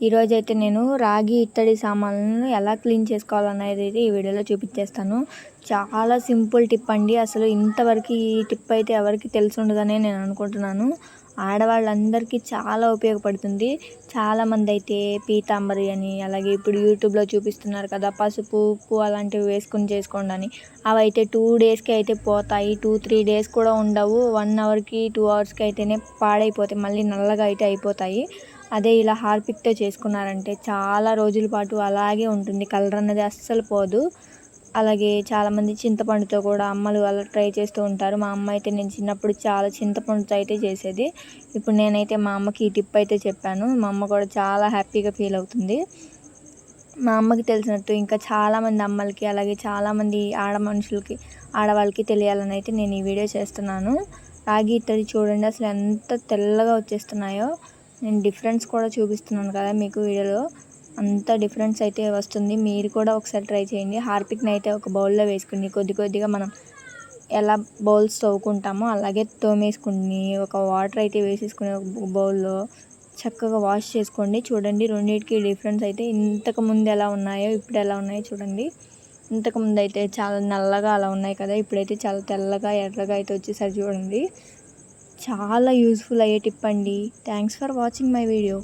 ఈరోజు అయితే నేను రాగి ఇత్తడి సామాన్లను ఎలా క్లీన్ చేసుకోవాలనేది అయితే ఈ వీడియోలో చూపించేస్తాను చాలా సింపుల్ టిప్ అండి. అసలు ఇంతవరకు ఈ టిప్ అయితే ఎవరికి తెలిసి ఉండదనే నేను అనుకుంటున్నాను. ఆడవాళ్ళందరికీ చాలా ఉపయోగపడుతుంది. చాలామంది అయితే పీతాంబరి అని అలాగే ఇప్పుడు యూట్యూబ్లో చూపిస్తున్నారు కదా పసుపు ఉప్పు అలాంటివి వేసుకుని చేసుకోండి అని. అవి అయితే టూ డేస్కి అయితే పోతాయి. టూ త్రీ డేస్ కూడా ఉండవు. వన్ అవర్కి టూ అవర్స్కి అయితేనే పాడైపోతాయి. మళ్ళీ నల్లగా అయితే అయిపోతాయి. అదే ఇలా హార్పిక్తో చేసుకున్నారంటే చాలా రోజుల పాటు అలాగే ఉంటుంది. కలర్ అన్నది అస్సలు పోదు. అలాగే చాలామంది చింతపండుతో కూడా అమ్మలు అలా ట్రై చేస్తూ ఉంటారు. మా అమ్మ అయితే నేను చిన్నప్పుడు చాలా చింతపండుతో అయితే చేసేది. ఇప్పుడు నేనైతే మా అమ్మకి ఈ టిప్ అయితే చెప్పాను. మా అమ్మ కూడా చాలా హ్యాపీగా ఫీల్ అవుతుంది. మా అమ్మకి తెలిసినట్టు ఇంకా చాలామంది అమ్మలకి అలాగే చాలామంది ఆడ మనుషులకి ఆడవాళ్ళకి తెలియాలని అయితే నేను ఈ వీడియో చేస్తున్నాను. రాగి ఇత్తడి చూడండి అసలు ఎంత తెల్లగా వచ్చేస్తున్నాయో. నేను డిఫరెన్స్ కూడా చూపిస్తున్నాను కదా మీకు వీడియోలో. అంత డిఫరెన్స్ అయితే వస్తుంది. మీరు కూడా ఒకసారి ట్రై చేయండి. హార్పిక్ని అయితే ఒక బౌల్లో వేసుకుని కొద్ది కొద్దిగా మనం ఎలా బౌల్స్ తవ్వుకుంటామో అలాగే తోమేసుకుని ఒక వాటర్ అయితే వేసేసుకుని ఒక బౌల్లో చక్కగా వాష్ చేసుకోండి. చూడండి రెండింటికి డిఫరెన్స్ అయితే ఇంతకు ముందు ఎలా ఉన్నాయో ఇప్పుడు ఎలా ఉన్నాయో చూడండి. ఇంతకుముందు అయితే చాలా నల్లగా అలా ఉన్నాయి కదా ఇప్పుడైతే చాలా తెల్లగా ఎర్రగా అయితే వచ్చేసరి చూడండి. చాలా యూస్ఫుల్ అయ్యే టిప్ అండి. Thanks for watching my video